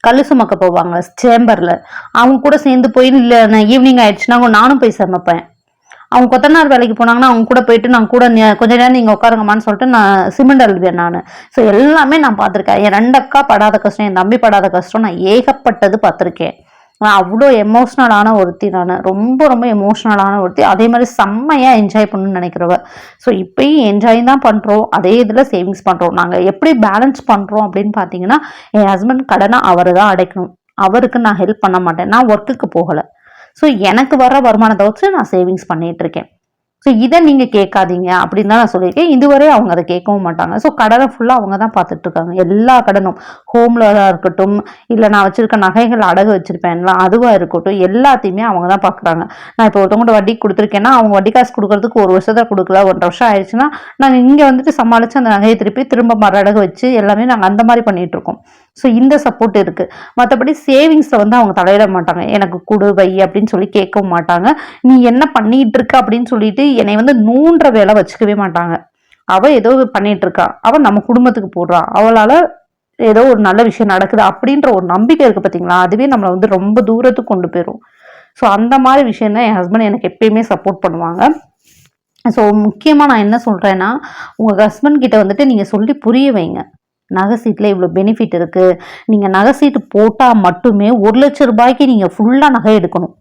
கல் சுமக்க போவாங்க சேம்பரில். அவங்க கூட சேர்ந்து போய் இல்லை நான் ஈவினிங் ஆயிடுச்சுன்னா நானும் போய் சமைப்பேன். அவங்க கொத்தனார் வேலைக்கு போனாங்கன்னா அவங்க கூட போயிட்டு நான் கூட கொஞ்ச நேரம் நீங்கள் உட்காருங்கம்மான்னு சொல்லிட்டு நான் சிமெண்ட் அழுவேன் நான். ஸோ எல்லாமே நான் பார்த்துருக்கேன். என் ரெண்டு அக்கா படாத கஷ்டம் என் தம்பி படாத கஷ்டம் நான் ஏகப்பட்டது பார்த்துருக்கேன். நான் அவ்வளோ எமோஷ்னலான ஒருத்தி நான். ரொம்ப ரொம்ப எமோஷ்னலான ஒருத்தி. அதே மாதிரி செம்மையாக என்ஜாய் பண்ணணும்னு நினைக்கிறவ. ஸோ இப்போயும் என்ஜாய் தான் பண்ணுறோம் அதே இதில் சேவிங்ஸ் பண்ணுறோம் நாங்கள் எப்படி பேலன்ஸ் பண்ணுறோம் அப்படின்னு பார்த்தீங்கன்னா என் ஹஸ்பண்ட் கடனை அவர் தான் அடைக்கணும். அவருக்கு நான் ஹெல்ப் பண்ண மாட்டேன். நான் ஒர்க்குக்கு போகலை. ஸோ எனக்கு வர வருமானத்தை வச்சு நான் சேவிங்ஸ் பண்ணிகிட்ருக்கேன் இருக்கேன். ஸோ இதை நீங்கள் கேட்காதீங்க அப்படின்னு தான் நான் சொல்லியிருக்கேன். இதுவரை அவங்க அதை கேட்கவும் மாட்டாங்க. ஸோ கடனை ஃபுல்லாக அவங்க தான் பார்த்துட்டு இருக்காங்க எல்லா கடனும் ஹோம் லோனாக இருக்கட்டும் இல்லை நான் வச்சுருக்க நகைகள் அடகு வச்சுருப்பேன்ல அதுவாக இருக்கட்டும் எல்லாத்தையுமே அவங்க தான் பார்க்குறாங்க. நான் இப்போ ஒருத்தவங்கள்ட்ட வட்டி கொடுத்துருக்கேன்னா அவங்க வட்டி காசு கொடுக்குறதுக்கு ஒரு வருஷத்தை கொடுக்கல ஒன்றரை வருஷம் ஆயிடுச்சுன்னா நாங்கள் இங்கே வந்துட்டு சமாளித்து அந்த நகையை திருப்பி திரும்ப மர அடகு வச்சு எல்லாமே நாங்கள் அந்த மாதிரி பண்ணிகிட்ருக்கோம் ஸோ இந்த சப்போர்ட் இருக்குது மற்றபடி சேவிங்ஸை வந்து அவங்க தலையிட மாட்டாங்க. எனக்கு கொடு வை அப்படின்னு சொல்லி கேட்கவும் மாட்டாங்க. நீ என்ன பண்ணிகிட்டு இருக்க அப்படின்னு சொல்லிட்டு என்னை வந்து நூன்ற வேலை வச்சுக்கவே மாட்டாங்க. அவள் ஏதோ பண்ணிகிட்டு இருக்கா. அவள் நம்ம குடும்பத்துக்கு போடுறா. அவளால் ஏதோ ஒரு நல்ல விஷயம் நடக்குது அப்படின்ற ஒரு நம்பிக்கை இருக்குது பார்த்தீங்களா அதுவே நம்மளை வந்து ரொம்ப தூரத்துக்கு கொண்டு போயிடும் ஸோ அந்த மாதிரி விஷயம் தான் என் ஹஸ்பண்ட் எனக்கு எப்பயுமே சப்போர்ட் பண்ணுவாங்க. ஸோ முக்கியமாக நான் என்ன சொல்கிறேன்னா உங்கள் ஹஸ்பண்ட் கிட்ட வந்துட்டு நீங்கள் சொல்லி புரிய வைங்க. நகை சீட்டில் இவ்வளோ பெனிஃபிட் இருக்குது நீங்கள் நகை சீட்டு போட்டால் மட்டுமே ஒரு லட்ச ரூபாய்க்கு நீங்கள் ஃபுல்லாக நகை எடுக்கணும்.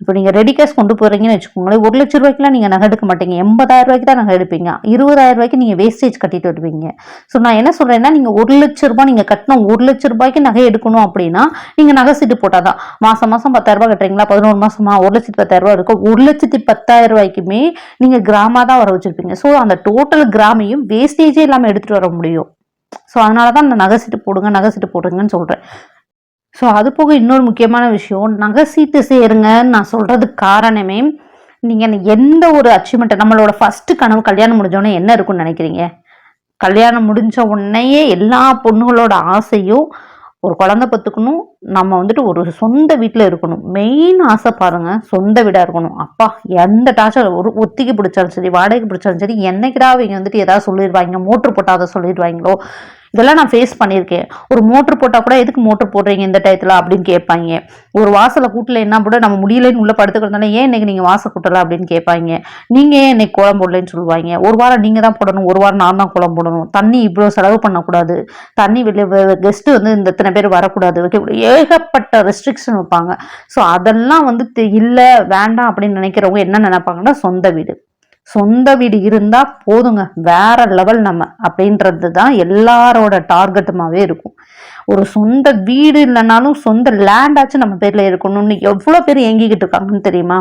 இப்போ நீங்கள் ரெடி கேஷ் கொண்டு போகிறீங்கன்னு வச்சுக்கோங்களேன் ஒரு லட்ச ரூபாய்க்குலாம் நீங்கள் நகை எடுக்க மாட்டீங்க. எண்பதாயிரம் ரூபாய்க்கு தான் நகை எடுப்பீங்க. இருபதாயிரம் ரூபாய்க்கு நீங்கள் வேஸ்டேஜ் கட்டிட்டு வருவீங்க. ஸோ நான் என்ன சொல்கிறேன்னா நீங்கள் ஒரு லட்ச ரூபாய் நீங்கள் கட்டணும் ஒரு லட்ச ரூபாய்க்கு நகை எடுக்கணும் அப்படின்னா நீங்கள் நகை சீட்டு போட்டால் தான். மாதம் மாதம் பத்தாயிரம் ரூபாய் கட்டுறீங்களா? பதினோரு மாதமா ஒரு லட்சத்து பத்தாயிரம் ரூபாய் இருக்கும். ஒரு லட்சத்தி பத்தாயிரம் ரூபாய்க்குமே நீங்கள் கிராமாக தான் வர வச்சுருப்பீங்க. ஸோ அந்த டோட்டல் கிராமையும் வேஸ்டேஜே இல்லாமல் எடுத்துகிட்டு வர முடியும். ஸோ அதனால தான் அந்த நகை சீட்டு போடுங்க நகை சீட்டு போடுங்கன்னு சொல்கிறேன் ஸோ அது போக இன்னொரு முக்கியமான விஷயம் நகை சீட்டு சேருங்கன்னு நான் சொல்கிறதுக்கு காரணமே நீங்கள் எந்த ஒரு அச்சீவ்மெண்ட்டை நம்மளோட ஃபஸ்ட்டு கனவு கல்யாணம் முடிஞ்சோடனே என்ன இருக்கும்னு நினைக்கிறீங்க? கல்யாணம் முடிஞ்ச உடனேயே எல்லா பொண்ணுங்களோட ஆசையும் ஒரு குழந்தை பத்துக்கணும். நம்ம வந்துட்டு ஒரு சொந்த வீட்டில் இருக்கணும். மெயின் ஆசை பாருங்க சொந்த வீடாக இருக்கணும். அப்பா எந்த டார்ச்சர் ஒரு ஒத்திக்கு பிடிச்சாலும் சரி வாடகைக்கு பிடிச்சாலும் சரி என்னைக்கிடா அவங்க வந்துட்டு ஏதாவது சொல்லிடுவாங்க மோட்ரு போட்டால் சொல்லிடுவாங்களோ இதெல்லாம் நான் ஃபேஸ் பண்ணியிருக்கேன். ஒரு மோட்ரு போட்டால் கூட எதுக்கு மோட்ரு போடுறீங்க இந்த டயத்தில் அப்படின்னு கேட்பாங்க. ஒரு வாசலை கூட்டல என்ன கூட நம்ம முடியலன்னு உள்ள படுத்துக்கிறதுனால ஏன் இன்னைக்கு நீங்கள் வாசல் கூட்டலாம் அப்படின்னு கேட்பாங்க. நீங்கள் ஏன் இன்னைக்கு குளம் போடலன்னு சொல்லுவாங்க. ஒரு வாரம் நீங்கள் தான் போடணும் ஒரு வாரம் நான் தான் குளம் போடணும். தண்ணி இவ்வளோ செலவு பண்ணக்கூடாது. தண்ணி வெளியே கெஸ்ட்டு வந்து இந்த இத்தனை பேர் வரக்கூடாது. வைக்க ஏகப்பட்ட ரெஸ்ட்ரிக்ஷன் வைப்பாங்க. ஸோ அதெல்லாம் வந்து தெ- இல்லை வேண்டாம் அப்படின்னு நினைக்கிறவங்க என்ன நினைப்பாங்கன்னா சொந்த வீடு. சொந்த வீடு இருந்தால் போதுங்க. வேற லெவல் நம்ம. அப்படின்றது தான் எல்லாரோட டார்கெட்டுமாவே இருக்கும். ஒரு சொந்த வீடு இல்லைனாலும் சொந்த லேண்டாச்சும் நம்ம பேரில் இருக்கணும்னு எவ்வளோ பேர் ஏங்கிக்கிட்டு இருக்காங்கன்னு தெரியுமா?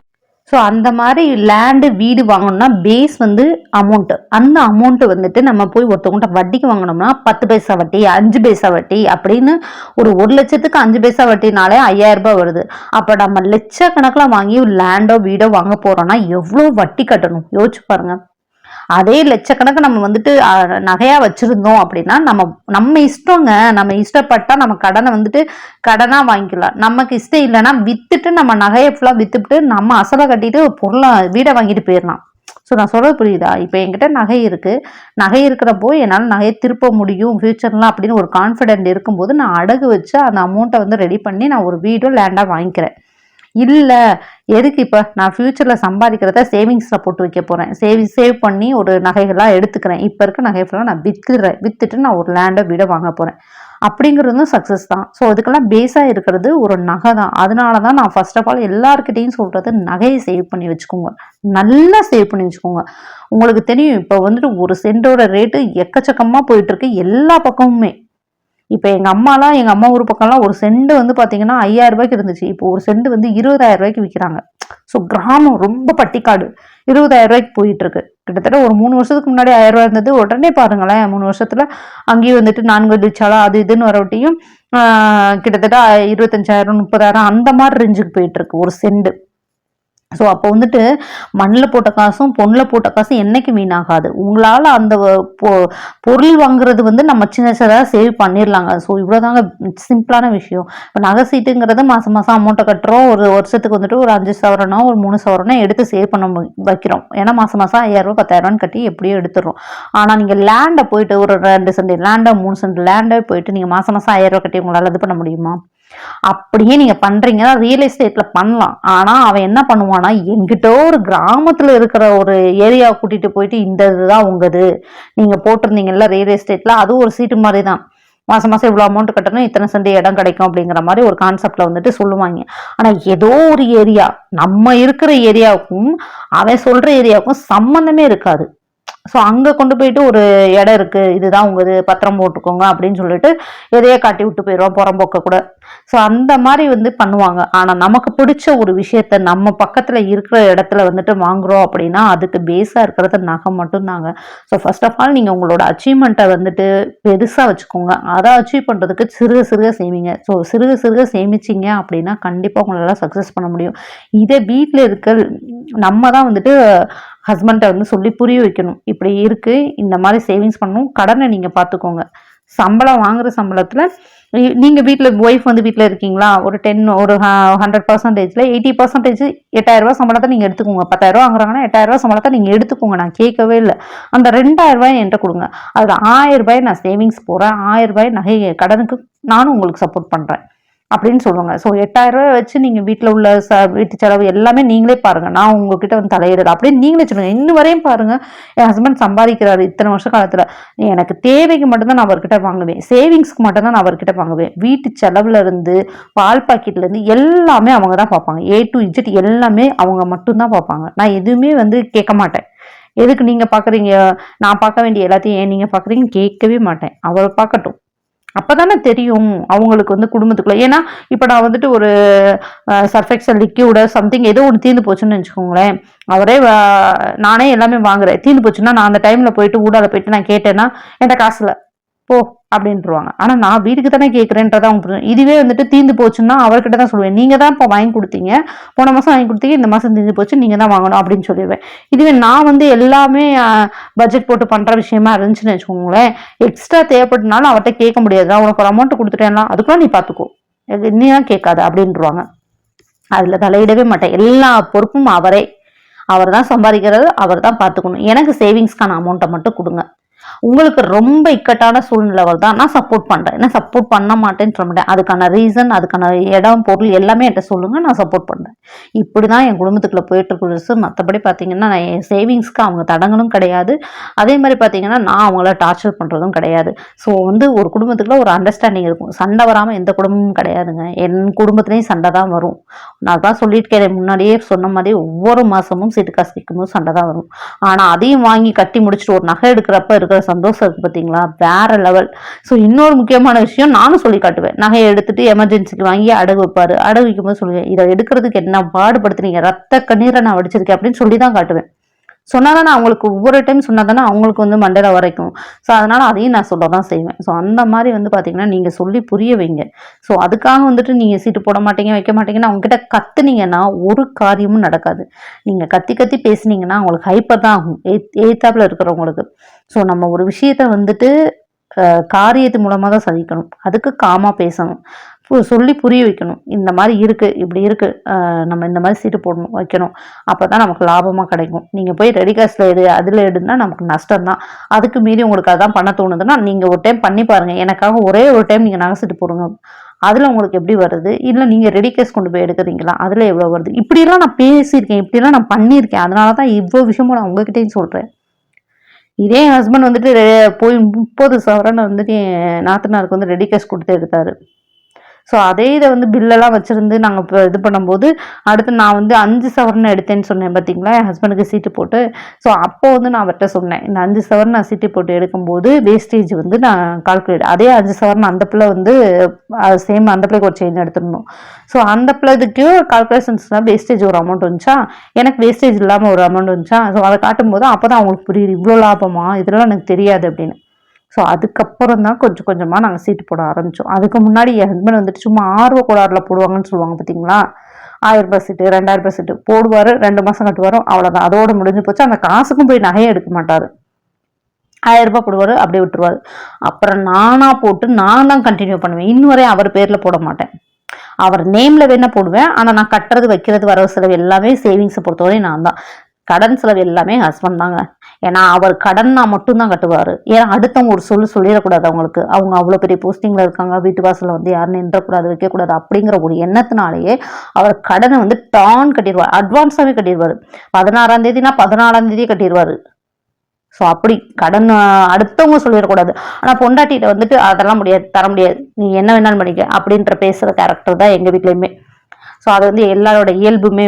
ஸோ அந்த மாதிரி லேண்டு வீடு வாங்கணும்னா பேஸ் வந்து அமௌண்ட்டு அந்த அமௌண்ட்டு வந்துட்டு நம்ம போய் ஒருத்தவங்கள்ட்ட வட்டிக்கு வாங்கினோம்னா பத்து பைசா வட்டி அஞ்சு பைசா வட்டி அப்படின்னு ஒரு ஒரு லட்சத்துக்கு அஞ்சு பைசா வட்டினாலே ஐயாயிரம் ரூபாய் வருது. அப்போ நம்ம லட்சக்கணக்கில் வாங்கி லேண்டோ வீடோ வாங்க போகிறோன்னா எவ்வளோ வட்டி கட்டணும்? யோசிச்சு பாருங்கள் அதே லட்சக்கணக்கு நம்ம வந்துட்டு நகையாக நகையா வச்சிருந்தோம் அப்படின்னா நம்ம நம்ம இஷ்டங்க. நம்ம இஷ்டப்பட்டா நம்ம கடனை வந்துட்டு கடனா வாங்கிக்கலாம். நமக்கு இஷ்டம் இல்லைன்னா வித்துட்டு நம்ம நகையை ஃபுல்லாக வித்துட்டு நம்ம அசலை கட்டிட்டு பொருளை வீடை வாங்கிட்டு போயிடலாம். ஸோ நான் சொல்கிறது புரியுதா? இப்போ என்கிட்ட நகை இருக்குது நகை இருக்கிறப்போ என்னால் நகையை திருப்ப முடியும் ஃப்யூச்சர்லாம் அப்படின்னு ஒரு கான்ஃபிடென்ட் இருக்கும்போது நான் அடகு வச்சு அந்த அமௌண்ட்டை வந்து ரெடி பண்ணி நான் ஒரு வீடோ லேண்டாக வாங்கிக்கிறேன். இல்லை எதுக்கு இப்போ? நான் ஃப்யூச்சரில் சம்பாதிக்கிறத சேவிங்ஸில் போட்டு வைக்க போகிறேன் சேவிங் சேவ் பண்ணி ஒரு நகைகளாக எடுத்துக்கிறேன். இப்போ இருக்க நகை நான் வித்துடுறேன் வித்துட்டு நான் ஒரு லேண்டை வீடை வாங்க போகிறேன் அப்படிங்கிறதும் சக்ஸஸ் தான். ஸோ இதுக்கெல்லாம் பேஸாக இருக்கிறது ஒரு நகை தான். அதனால தான் நான் ஃபர்ஸ்ட் ஆஃப் ஆல் எல்லாருக்கிட்டையும் சொல்கிறது நகையை சேவ் பண்ணி வச்சுக்கோங்க. நல்லா சேவ் பண்ணி வச்சுக்கோங்க. உங்களுக்கு தெரியும் இப்போ வந்துட்டு ஒரு சென்டோட ரேட்டு எக்கச்சக்கமாக போயிட்டுருக்கு எல்லா பக்கமுமே. இப்போ எங்கள் அம்மாலாம் எங்கள் அம்மா ஊர் பக்கம்லாம் ஒரு செண்டு வந்து பார்த்தீங்கன்னா ஐயாயிரம் ரூபாய்க்கு இருந்துச்சு. இப்போ ஒரு செண்டு வந்து இருபதாயிரம் ரூபாய்க்கு விற்கிறாங்க ஸோ கிராமம் ரொம்ப பட்டிக்காடு. இருபதாயிரம் ரூபாய்க்கு போயிட்டு இருக்கு கிட்டத்தட்ட ஒரு மூணு வருஷத்துக்கு முன்னாடி ஆயிரம் ரூபாய் இருந்தது. உடனே பாருங்களேன் மூணு வருஷத்துல அங்கேயும் வந்துட்டு நான்கு டிச்சாலா அது இதுன்னு வரவட்டியும் கிட்டத்தட்ட இருபத்தஞ்சாயிரம் முப்பதாயிரம் அந்த மாதிரி ரேஞ்சுக்கு போயிட்டு இருக்கு ஒரு செண்டு ஸோ அப்போ வந்துட்டு மண்ணில் போட்ட காசும் பொண்ணில் போட்ட காசும் என்றைக்கு வீணாகாது. உங்களால் அந்த பொ பொருள் வாங்குறது வந்து நம்ம சின்ன சின்னதாக சேவ் பண்ணிடலாங்க ஸோ இவ்வளோதாங்க சிம்பிளான விஷயம். இப்போ நகை சீட்டுங்கிறது மாதம் மாதம் அமௌண்ட்டை கட்டுறோம். ஒரு வருஷத்துக்கு வந்துட்டு ஒரு அஞ்சு சவரனோ ஒரு மூணு சவரனோ எடுத்து சேவ் பண்ண மு- வைக்கிறோம். ஏன்னா மாதம் மாதம் ஐயாயிரரூபா பத்தாயிரரூபான்னு கட்டி எப்படியோ எடுத்துடுறோம். ஆனால் நீங்கள் லேண்டை போயிட்டு ஒரு ரெண்டு சென்ட் லேண்டை மூணு சென்ட் லேண்டை போயிட்டு நீங்கள் மாதம் மாதம் ஐயாயிரரூபா கட்டி உங்களால் இது பண்ண முடியுமா? அப்படியே நீங்க பண்றீங்கன்னா ரியல் எஸ்டேட்ல பண்ணலாம். ஆனா அவன் என்ன பண்ணுவானா எங்கிட்ட ஒரு கிராமத்துல இருக்கிற ஒரு ஏரியா கூட்டிட்டு போயிட்டு இந்த இதுதான் உங்கது. நீங்க போட்டிருந்தீங்கல்ல ரியல் எஸ்டேட்ல அதுவும் ஒரு சீட்டு மாதிரி தான் மாசம் மாசம் இவ்வளவு அமௌண்ட் கட்டணும் இத்தனை சென்ட் இடம் கிடைக்கும் அப்படிங்கிற மாதிரி ஒரு கான்செப்ட்ல வந்துட்டு சொல்லுவாங்க. ஆனா ஏதோ ஒரு ஏரியா நம்ம இருக்கிற ஏரியாவுக்கும் அவன் சொல்ற ஏரியாவுக்கும் சம்மந்தமே இருக்காது. ஸோ அங்கே கொண்டு போயிட்டு ஒரு இடம் இருக்குது இதுதான் உங்கள் இது பத்திரம் போட்டுக்கோங்க அப்படின்னு சொல்லிட்டு எதையே காட்டி விட்டு போயிடுவோம் புறம்போக்க கூட. ஸோ அந்த மாதிரி வந்து பண்ணுவாங்க. ஆனால் நமக்கு பிடிச்ச ஒரு விஷயத்த நம்ம பக்கத்தில் இருக்கிற இடத்துல வந்துட்டு வாங்குறோம் அப்படின்னா அதுக்கு பேஸாக இருக்கிறது நகை மட்டும்தாங்க. ஸோ ஃபர்ஸ்ட் ஆஃப் ஆல் நீங்கள் உங்களோட அச்சீவ்மெண்ட்டை வந்துட்டு பெருசாக வச்சுக்கோங்க. அதை அச்சீவ் பண்ணுறதுக்கு சிறுக சிறுக சேமிங்க. ஸோ சிறுக சிறுக சேமிச்சிங்க அப்படின்னா கண்டிப்பாக உங்களால் சக்ஸஸ் பண்ண முடியும். இதே வீட்டில் இருக்க நம்ம தான் வந்துட்டு ஹஸ்பண்ட்டை வந்து சொல்லி புரிய வைக்கணும். இப்படி இருக்குது இந்த மாதிரி சேவிங்ஸ் பண்ணணும். கடனை நீங்கள் பார்த்துக்கோங்க சம்பளம் வாங்குற சம்பளத்தில் நீங்கள் வீட்டில் ஒய்ஃப் வந்து வீட்டில் இருக்கீங்களா? ஒரு டென் ஒரு ஹண்ட்ரட் பர்சன்டேஜில் எயிட்டி பர்சன்டேஜ் எட்டாயிரரூபா சம்பளத்தை நீங்கள் எடுத்துக்கோங்க. பத்தாயிரரூபா வாங்குறாங்கன்னா எட்டாயிரரூபா சம்பளத்தை நீங்கள் எடுத்துக்கோங்க. நான் கேட்கவே இல்லை. அந்த ரெண்டாயிரரூபாய் என்கிட்ட கொடுங்க. அதில் ஆயிரரூபாய் நான் சேவிங்ஸ் போகிறேன் ஆயிரரூபாய் நகை கடனுக்கு நானும் உங்களுக்கு சப்போர்ட் பண்ணுறேன் அப்படின்னு சொல்லுவாங்க. ஸோ எட்டாயிரம் ரூபாய் வச்சு நீங்கள் வீட்டில் உள்ள ச வீட்டு செலவு எல்லாமே நீங்களே பாருங்கள் நான் உங்ககிட்ட வந்து தலையிடல அப்படின்னு நீங்களே சொல்லுங்கள் இன்னும் வரையும் பாருங்கள் என் ஹஸ்பண்ட் சம்பாதிக்கிறாரு இத்தனை வருஷ காலத்தில். எனக்கு தேவைக்கு மட்டும்தான் நான் அவர்கிட்ட வாங்குவேன். சேவிங்ஸ்க்கு மட்டும்தான் நான் அவர்கிட்ட வாங்குவேன். வீட்டு செலவுலேருந்து பால் பாக்கெட்லேருந்து எல்லாமே அவங்க தான் பார்ப்பாங்க. ஏ டு இஜெட் எல்லாமே அவங்க மட்டும்தான் பார்ப்பாங்க. நான் எதுவுமே வந்து கேட்க மாட்டேன். எதுக்கு நீங்கள் பார்க்குறீங்க நான் பார்க்க வேண்டிய எல்லாத்தையும் ஏன் நீங்கள் பார்க்குறீங்க கேட்கவே மாட்டேன். அவர் பார்க்கட்டும். அப்பதானே தெரியும் அவங்களுக்கு வந்து குடும்பத்துக்குள்ளே. ஏன்னா இப்போ நான் வந்துட்டு ஒரு சர்ஃபெக்சல் லிக்யூட சம்திங் ஏதோ ஒன்று தீர்ந்து போச்சுன்னு வச்சுக்கோங்களேன். அவரே நானே எல்லாமே வாங்குறேன். தீர்ந்து போச்சுன்னா நான் அந்த டைமில் போயிட்டு ஊடால போயிட்டு நான் கேட்டேன்னா என்கிட்ட காசில் போ அப்படின்ட்டுருவாங்க ஆனால் நான் வீட்டுக்கு தானே கேட்குறேன்றதான் அவங்க புரியும் இதுவே வந்துட்டு தீர்ந்து போச்சுன்னா அவர்கிட்ட தான் சொல்லுவேன். நீங்கள் தான் இப்போ வாங்கி கொடுத்தீங்க. போன மாதம் வாங்கி கொடுத்தீங்க இந்த மாதம் தீந்து போச்சு நீங்கள் தான் வாங்கணும் அப்படின்னு சொல்லிடுவேன். இதுவே நான் வந்து எல்லாமே பட்ஜெட் போட்டு பண்ணுற விஷயமா இருந்துச்சுன்னு வச்சுக்கோங்களேன். எக்ஸ்ட்ரா தேவைப்பட்டனாலும் அவர்கிட்ட கேட்க முடியாது. உனக்கு ஒரு அமௌண்ட் கொடுத்துட்டேன்னா அதுக்குள்ள நீ பார்த்துக்கோ எனக்கு நீ தான் கேட்காத அப்படின்ட்டுருவாங்க அதில் தலையிடவே மாட்டேன். எல்லா பொறுப்பும் அவரே. அவர் தான் சம்பாதிக்கிறது அவர் தான் பார்த்துக்கணும் எனக்கு சேவிங்ஸ்க்கான அமௌண்ட்டை மட்டும் கொடுங்க. உங்களுக்கு ரொம்ப இக்கட்டான சூழ்நிலை தான். நான் சப்போர்ட் பண்ணுறேன் நான் சப்போர்ட் பண்ண மாட்டேன்னு சொல்ல மாட்டேன். அதுக்கான ரீசன் அதுக்கான இடம் பொருள் எல்லாமே என்கிட்ட சொல்லுங்க. நான் சப்போர்ட் பண்ணுறேன் இப்படி தான் என் குடும்பத்துக்குள்ள போயிட்டு இருக்கிறது மற்றபடி பார்த்தீங்கன்னா நான் என் சேவிங்ஸ்க்கு அவங்க தடங்களும் கிடையாது. அதே மாதிரி பார்த்தீங்கன்னா நான் அவங்கள டார்ச்சர் பண்ணுறதும் கிடையாது. ஸோ வந்து ஒரு குடும்பத்துக்குள்ள ஒரு அண்டர்ஸ்டாண்டிங் இருக்கும். சண்டை வராமல் எந்த குடும்பமும் கிடையாதுங்க. என் குடும்பத்துலேயும் சண்டை தான் வரும். நான் தான் சொல்லியிருக்கேன் முன்னாடியே சொன்ன மாதிரி ஒவ்வொரு மாதமும் சீட்டு காசு கேட்கும்போது சண்டை தான் வரும். ஆனால் அதையும் வாங்கி கட்டி முடிச்சுட்டு ஒரு நகை எடுக்கிறப்ப இருக்கிற சந்தோஷம் இருக்கு பார்த்தீங்களா? வேற லெவல் ஸோ இன்னொரு முக்கியமான விஷயம் நானும் சொல்லி காட்டுவேன். நகையை எடுத்துட்டு எமர்ஜென்சிக்கு வாங்கி அடகு வைப்பாரு. அடகு வைக்கும்போது சொல்லுவேன் இதை எடுக்கிறதுக்கு என்ன பாடுபடுத்துனீங்க? ரத்த கண்ணீரை நான் வடிச்சிருக்கேன் அப்படின்னு சொல்லி தான் காட்டுவேன். சொன்னாதானே அவங்களுக்கு ஒவ்வொரு டைம் சொன்னாதானே அவங்களுக்கு வந்து மண்டையில் வரைக்கும் ஸோ அதனால் அதையும் நான் சொல்ல தான் செய்வேன். ஸோ அந்த மாதிரி வந்து பார்த்தீங்கன்னா நீங்கள் சொல்லி புரிய வைங்க. ஸோ அதுக்காக வந்துட்டு நீங்கள் சீட்டு போட மாட்டீங்க வைக்க மாட்டீங்கன்னா அவங்ககிட்ட கத்துனீங்கன்னா ஒரு காரியமும் நடக்காது. நீங்கள் கத்தி கத்தி பேசுனீங்கன்னா அவங்களுக்கு ஹைப்பர் தான் ஆகும். எய்த் எய்த்தாப்பில் இருக்கிறவங்களுக்கு. ஸோ நம்ம ஒரு விஷயத்த வந்துட்டு காரியத்து மூலமாக தான் சதிக்கணும் அதுக்கு காமாக பேசணும். சொல்லி புரிய வைக்கணும். இந்த மாதிரி இருக்கு இப்படி இருக்கு. நம்ம இந்த மாதிரி சீட்டு போடணும் வைக்கணும். அப்போ தான் நமக்கு லாபமாக கிடைக்கும். நீங்கள் போய் ரெடி காசில் எடு அதில் எடுனா நமக்கு நஷ்டம் தான். அதுக்கு மீறி உங்களுக்கு அதான் பண்ண தோணுதுன்னா நீங்கள் ஒரு டைம் பண்ணி பாருங்கள் எனக்காக ஒரே ஒரு டைம் நீங்கள் நகை சீட்டு போடுங்க. அதில் உங்களுக்கு எப்படி வருது? இல்லை நீங்கள் ரெடி கேஸ் கொண்டு போய் எடுக்கிறீங்களா? அதில் எவ்வளோ வருது? இப்படிலாம் நான் பேசியிருக்கேன் இப்படிலாம் நான் பண்ணியிருக்கேன். அதனால தான் இவ்வளோ விஷயமும் நான் உங்ககிட்டயும் சொல்கிறேன் இதே என் ஹஸ்பண்ட் வந்துட்டு போய் முப்பது சவரன் வந்துட்டு என் நாத்தனாருக்கு வந்து ரெடி கேஷ் கொடுத்து எடுத்தாரு. ஸோ அதே இதை வந்து பில்லெல்லாம் வச்சுருந்து நாங்கள் இப்போ இது பண்ணும்போது அடுத்து நான் வந்து அஞ்சு சவரன் எடுத்தேன்னு சொன்னேன் பார்த்தீங்களா என் ஹஸ்பண்டுக்கு சீட்டு போட்டு. ஸோ அப்போ வந்து நான் அவர்கிட்ட சொன்னேன் இந்த அஞ்சு சவரன் நான் சீட்டு போட்டு எடுக்கும்போது வேஸ்டேஜ் வந்து நான் கால்குலேட் அதே அஞ்சு சவரன் அந்த பிள்ளை வந்து சேம் அந்த பிள்ளைக்கு ஒரு செயின் எடுத்துடணும். ஸோ அந்த பிள்ளைக்கு கால்குலேஷன்ஸ்னால் வேஸ்டேஜ் ஒரு அமௌண்ட் வந்துச்சா? எனக்கு வேஸ்டேஜ் இல்லாமல் ஒரு அமௌண்ட் வந்துச்சா? ஸோ அதை காட்டும்போது அப்போ தான் அவங்களுக்கு புரியுது இவ்வளோ லாபமா? இதெல்லாம் எனக்கு தெரியாது அப்படின்னு. ஸோ அதுக்கப்புறம் தான் கொஞ்சம் கொஞ்சமாக நாங்கள் சீட்டு போட ஆரம்பித்தோம் அதுக்கு முன்னாடி என் ஹஸ்பண்ட் வந்துட்டு சும்மா ஆர்வ கோளாறுல போடுவாங்கன்னு சொல்லுவாங்க பார்த்தீங்களா ஆயிரம் ரூபாய் சீட்டு ரெண்டாயிரம் ரூபாய் சீட்டு போடுவார் ரெண்டு மாதம் கட்டுவார் அவ்வளோதான் அதோட முடிஞ்சு போச்சு. அந்த காசுக்கும் போய் நகையை எடுக்க மாட்டார். ஆயிரம் ரூபாய் போடுவார் அப்படியே விட்டுருவார். அப்புறம் நானாக போட்டு நான் தான் கண்டினியூ பண்ணுவேன். இன்னும் வரையும் அவர் பேரில் போட மாட்டேன். அவர் நேமில் வேணால் போடுவேன். ஆனால் நான் கட்டுறது வைக்கிறது வரவு செலவு எல்லாமே சேவிங்ஸை பொறுத்தவரை நான் தான். கடன் செலவு எல்லாமே ஹஸ்பண்ட் தாங்க. ஏன்னா அவர் கடன்னா மட்டும்தான் கட்டுவார். ஏன்னா அடுத்தவங்க ஒரு சொல்லு சொல்லிடக்கூடாது அவங்களுக்கு. அவங்க அவ்வளோ பெரிய போஸ்டிங்கில் இருக்காங்க வீட்டு வாசலில் வந்து யாரும் நின்றக்கூடாது வைக்கக்கூடாது அப்படிங்கிற ஒரு எண்ணத்தினாலேயே அவர் கடனை வந்து டான் கட்டிடுவார். அட்வான்ஸாகவே கட்டிடுவார். பதினாறாம் தேதினா பதினாலாம் தேதியே கட்டிடுவார். ஸோ அப்படி கடன் அடுத்தவங்க சொல்லிடக்கூடாது. ஆனால் பொண்டாட்டிகிட்ட வந்துட்டு அதெல்லாம் முடியாது தர முடியாது. நீ என்ன வேணாலும் பண்ணிக்க அப்படின்ற பேசுகிற கேரக்டர் தான் எங்கள் வீட்லேயுமே. ஸோ அது வந்து எல்லாரோட இயல்புமே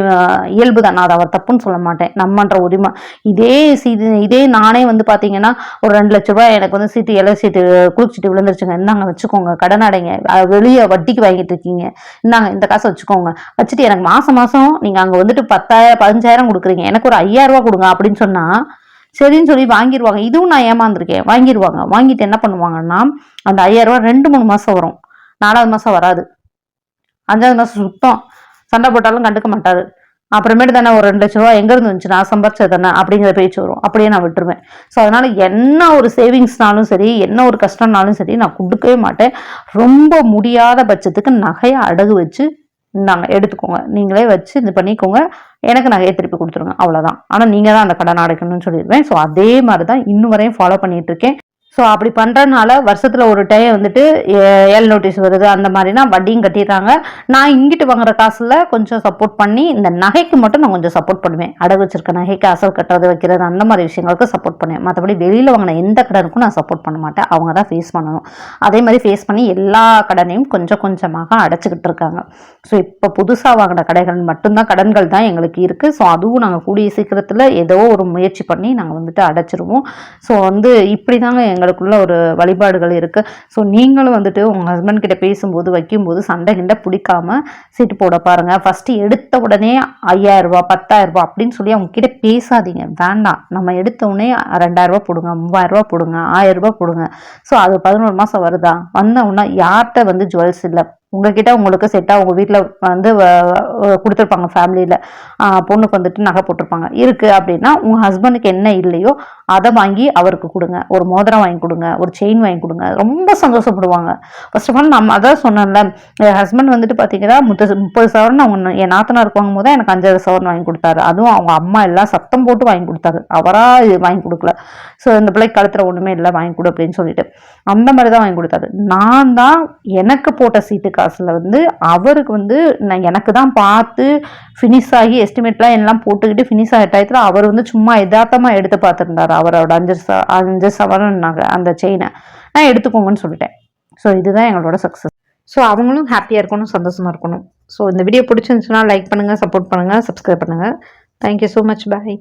இயல்பு தான் நான் அதை அவர் தப்புன்னு சொல்ல மாட்டேன். நம்மன்ற உரிமை. இதே சீது இதே நானே வந்து பார்த்தீங்கன்னா ஒரு ரெண்டு லட்ச ரூபாய் எனக்கு வந்து சீட்டு இலை சீட்டு குளிச்சுட்டு விழுந்துருச்சுங்க. இந்தாங்க வச்சுக்கோங்க. கடன் அடைங்க. வெளியே வட்டிக்கு வாங்கிட்டு இருக்கீங்க. இந்தாங்க இந்த காசை வச்சுக்கோங்க. வச்சுட்டு எனக்கு மாதம் மாதம் நீங்கள் அங்கே வந்துட்டு பத்தாயிரம் பதினஞ்சாயிரம் கொடுக்குறீங்க. எனக்கு ஒரு ஐயாயிரம் ரூபா கொடுங்க அப்படின்னு சொன்னால் சரின்னு சொல்லி வாங்கிடுவாங்க இதுவும் நான் ஏமாந்துருக்கேன். வாங்கிடுவாங்க வாங்கிட்டு என்ன பண்ணுவாங்கன்னா அந்த ஐயாயிரரூபா ரெண்டு மூணு மாதம் வரும். நாலாவது மாதம் வராது. அஞ்சாவது மாதம் சுத்தம். சண்டை போட்டாலும் கண்டுக்க மாட்டாரு. அப்புறமேட்டு தானே ஒரு ரெண்டு லட்ச ரூபா எங்கேருந்து வந்துச்சு? நான் சம்பாரிச்சது தானே? அப்படிங்கிற பேச்சு வரும். அப்படியே நான் விட்டுருவேன். ஸோ அதனால் என்ன ஒரு சேவிங்ஸ்னாலும் சரி என்ன ஒரு கஷ்டம்னாலும் சரி நான் கொடுக்கவே மாட்டேன். ரொம்ப முடியாத பட்சத்துக்கு நகையை அடகு வச்சு நாங்கள் எடுத்துக்கோங்க. நீங்களே வச்சு இது பண்ணிக்கோங்க. எனக்கு நகையை திருப்பி கொடுத்துருங்க. அவ்வளோதான் ஆனால் நீங்கள் தான் அந்த கடன் அடைக்கணும்னு சொல்லிடுவேன். ஸோ அதே மாதிரி தான் இன்னும் வரையும் ஃபாலோ பண்ணிகிட்ருக்கேன் இருக்கேன். ஸோ அப்படி பண்ணுறதுனால வருஷத்தில் ஒரு டைம் வந்துட்டு ஏ- நோட்டீஸ் வருது. அந்த மாதிரினா வட்டியும் கட்டிடுறாங்க. நான் இங்கிட்டு வாங்குற காசில் கொஞ்சம் சப்போர்ட் பண்ணி இந்த நகைக்கு மட்டும் நான் கொஞ்சம் சப்போர்ட் பண்ணுவேன். அடகு வச்சிருக்க நகைக்கு அசல் கட்டுறது வைக்கிறது அந்த மாதிரி விஷயங்களுக்கு சப்போர்ட் பண்ணுவேன். மற்றபடி வெளியில் வாங்கின எந்த கடனுக்கும் நான் சப்போர்ட் பண்ண மாட்டேன். அவங்க தான் ஃபேஸ் பண்ணணும். அதே மாதிரி ஃபேஸ் பண்ணி எல்லா கடனையும் கொஞ்சம் கொஞ்சமாக அடைச்சிக்கிட்டு இருக்காங்க. ஸோ இப்போ புதுசாக வாங்கின கடைகள் மட்டும்தான் கடன்கள் தான் எங்களுக்கு இருக்குது ஸோ அதுவும் நாங்கள் கூடிய சீக்கிரத்தில் ஏதோ ஒரு முயற்சி பண்ணி நாங்கள் வந்துட்டு அடைச்சிருவோம். ஸோ வந்து இப்படி தாங்க அவங்களுக்குள்ள ஒரு வழிபாடுகள் இருக்குது ஸோ நீங்களும் வந்துட்டு உங்கள் ஹஸ்பண்ட் கிட்ட பேசும்போது வைக்கும்போது சண்டை கிண்டை பிடிக்காம சீட்டு போட பாருங்கள் ஃபஸ்ட்டு எடுத்த உடனே ஐயாயிரரூபா பத்தாயிரரூபா அப்படின்னு சொல்லி அவங்க கிட்ட பேசாதீங்க. வேண்டாம். நம்ம எடுத்த உடனே ரெண்டாயிரரூபா போடுங்க மூவாயிரம் போடுங்க ஆயிரரூபா போடுங்க. ஸோ அது பதினோரு மாதம் வருதா? வந்த உடனே யார்கிட்ட வந்து ஜுவல்ஸ் இல்லை? உங்ககிட்ட உங்களுக்கு செட்டாக உங்கள் வீட்டில் வந்து கொடுத்துருப்பாங்க ஃபேமிலியில் பொண்ணுக்கு வந்துட்டு நகை போட்டிருப்பாங்க. இருக்குது அப்படின்னா உங்கள் ஹஸ்பண்டுக்கு என்ன இல்லையோ அதை வாங்கி அவருக்கு கொடுங்க. ஒரு மோதிரம் வாங்கி கொடுங்க. ஒரு செயின் வாங்கி கொடுங்க. ரொம்ப சந்தோஷப்படுவாங்க. ஃபர்ஸ்ட் ஆஃப் ஆல் நம்ம அதான் சொன்னேன்ல என் ஹஸ்பண்ட் வந்துட்டு பார்த்தீங்கன்னா முப்பது முப்பது சவரன் அவங்க என் நாத்தனாருக்கு வாங்கும் போது எனக்கு அஞ்சாறு சவரன் வாங்கி கொடுத்தாரு. அதுவும் அவங்க அம்மா எல்லாம் சத்தம் போட்டு வாங்கி கொடுத்தாரு. அவராக இது வாங்கி கொடுக்கல. ஸோ இந்த பிள்ளைக்கு கழுத்துல ஒன்றுமே இல்லை வாங்கி கொடு அப்படின்னு சொல்லிட்டு. அந்த மாதிரி தான் வாங்கி கொடுத்தாரு. நான் தான் எனக்கு போட்ட சீட்டுக்கு காசில் வந்து அவருக்கு வந்து நான் எனக்கு தான் பார்த்து ஃபினிஷ் ஆகி எஸ்டிமேட்லாம் எல்லாம் போட்டுக்கிட்டு ஃபினிஷ் ஆகிற டயத்தில் அவர் வந்து சும்மா யதார்த்தமாக எடுத்து பார்த்துருந்தாரு. அவரோட அஞ்சு ச அஞ்சு சவரன் நாங்கள் அந்த செயினை நான் எடுத்துக்கோங்கன்னு சொல்லிட்டேன். ஸோ இதுதான் எங்களோட சக்ஸஸ் ஸோ அவங்களும் ஹாப்பியாக இருக்கணும் சந்தோஷமாக இருக்கணும். ஸோ இந்த வீடியோ பிடிச்சிருந்துச்சுன்னா லைக் பண்ணுங்கள் சப்போர்ட் பண்ணுங்கள் சப்ஸ்கிரைப் பண்ணுங்கள் தேங்க்யூ ஸோ மச் பாய்